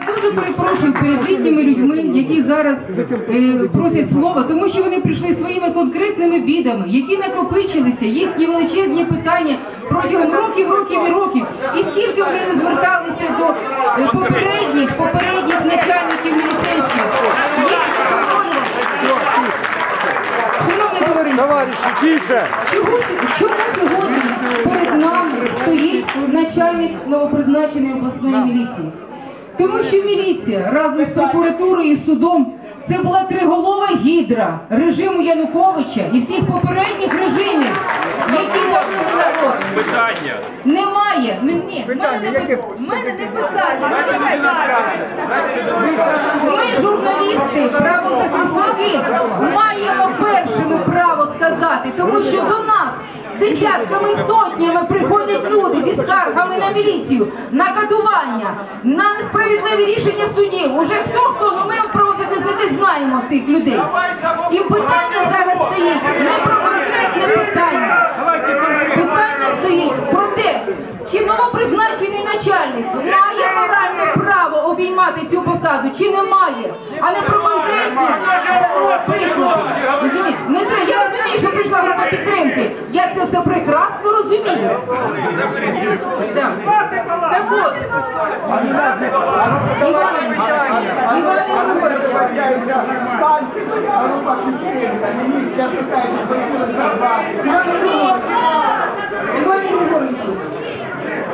Я дуже перепрошую перед літніми людьми, які зараз е, просять слова, тому що вони прийшли своїми конкретними бідами, які накопичилися, їхні величезні питання протягом років, років і років. І скільки вони не зверталися до е, попередніх, попередніх начальників міністерства. Шановні товариші, тише! Чому сьогодні перед нами стоїть начальник новопризначеної обласної міліції? Тому що міліція разом з прокуратурою і судом це була триголова гідра режиму Януковича і всіх попередніх режимів, які давили народ. Питання. Немає. Мені, мене не, мене не питання. Ми, журналісти, правозахисники, маємо першими право сказати, тому що до нас десятками і сотнями приходять люди зі скаргами на міліцію, на катування, на несправедливі рішення судів. Уже хто хто, ну ми правозахисники знаємо цих людей. І питання зараз стоїть не про конкретне питання. Питання стоїть про те, чи новопризначений начальник має моральне право обіймати цю посаду, чи не має, а не про конкретні е, приклади. Не треба. Я розумію, що прийшла група підтримки. Я це все прекрасно розуміє. Так, от, Іван, Іван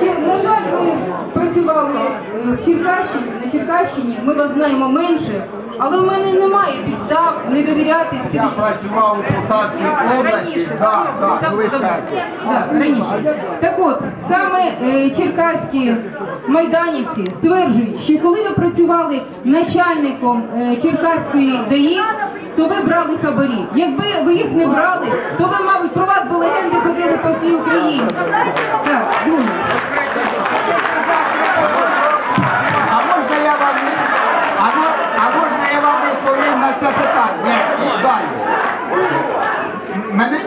на жаль, ви працювали е, в Черкащині, на Черкащині, ми вас знаємо менше, але в мене немає підстав не довіряти. Я працював у Полтавській області, Раніше, так, ну ви ж кажете. так, раніше. Так от, саме е, черкаські майданівці стверджують, що коли ви працювали начальником е, Черкаської ДАІ, то ви брали хабарі. Якби ви їх не брали, то ви, мабуть, про вас би легенди ходили по всій Україні. Так, друге. Ні, далі. Мене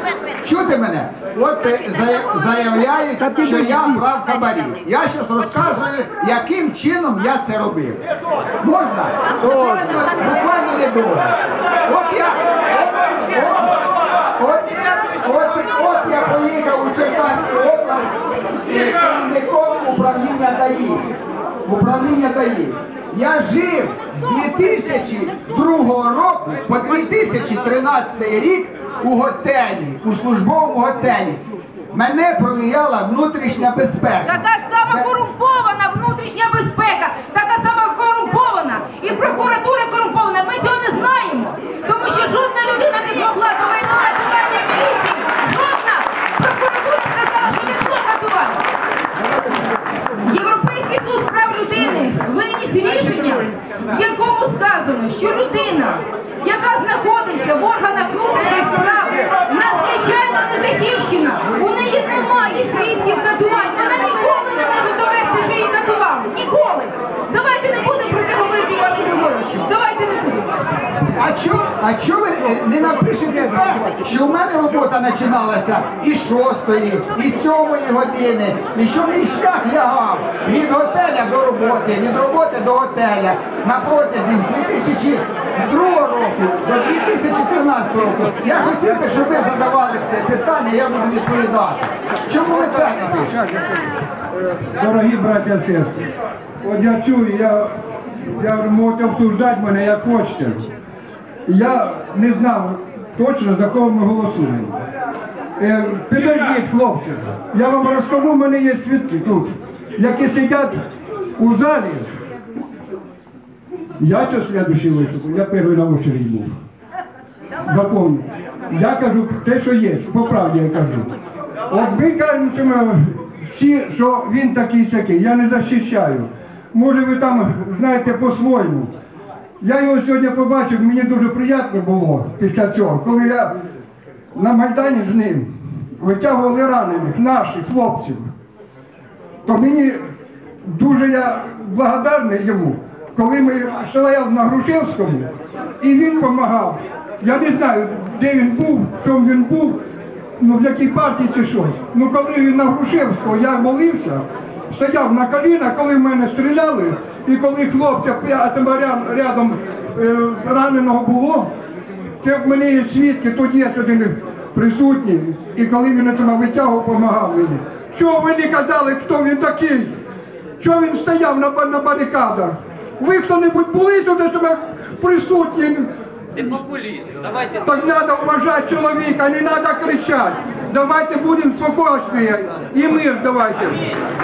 чути мене? От зая- заявляють, що я брав хабарі. Я зараз розказую, яким чином я це робив. Можна? Буквально, буквально недовго. От я. От, от, от, от я поїхав у Черкаську область е, керівником управління ДАІ. Управління ДАІ. Я жив з 2002 року по 2013 рік у готелі, у службовому готелі. Мене провіяла внутрішня безпека. Така ж сама корумпована внутрішня безпека, така сама корумпована і прокуратура корумпована. Ми цього не знаємо, тому що жодна людина не змогла довести катування міліції. Жодна прокуратура сказала, що не було катування. Європейський суд з прав людини виніс рішення, в якому сказано, що людина, яка знаходиться в органах внутрішніх справ, надзвичайно незахищена. У неї немає свідків катувань. Вона ніколи не може довести, що її катували. Ніколи. Давайте не будемо про це говорити, Іван Григорович. Давайте не будемо. А чо, а чо ви е, не напишете те, що в мене робота починалася і з шостої, і сьомої години, і що мій шлях лягав від готеля до роботи, від роботи до готеля на протязі з 2002 року до 2013 року. Я хотів би, щоб ви задавали питання, я буду відповідати. Чому ви це не пишете? Дорогі браття і сестри, от я чую, я, я можете обсуждати мене як хочете. Я не знав точно, за кого ми голосуємо. Е, підождіть, хлопці, я вам розкажу, в мене є свідки тут, які сидять у залі. Я що слідуючий виступ, я перший на очередь був. Запомню. Я кажу те, що є, по правді я кажу. От ви кажете, що всі, що він такий сякий, я не захищаю. Може ви там знаєте по-своєму. Я його сьогодні побачив, мені дуже приємно було після цього, коли я на Майдані з ним витягували ранених, наших хлопців. То мені дуже я благодарний йому, коли ми стояли на Грушевському, і він допомагав. Я не знаю, де він був, в чому він був, ну в якій партії чи що. Ну коли він на Грушевського, я молився, стояв на колінах, коли в мене стріляли, і коли хлопця рядом е, раненого було, це в мене є свідки, тут є один присутній, і коли він починав витягував, допомагав мені. Чого ви не казали, хто він такий? Чого він стояв на, на барикадах? Ви хто-небудь були тут себе присутні? Це популізм. Давайте Так треба вважати чоловіка, не треба кричати. Давайте будемо спокійні і мир давайте.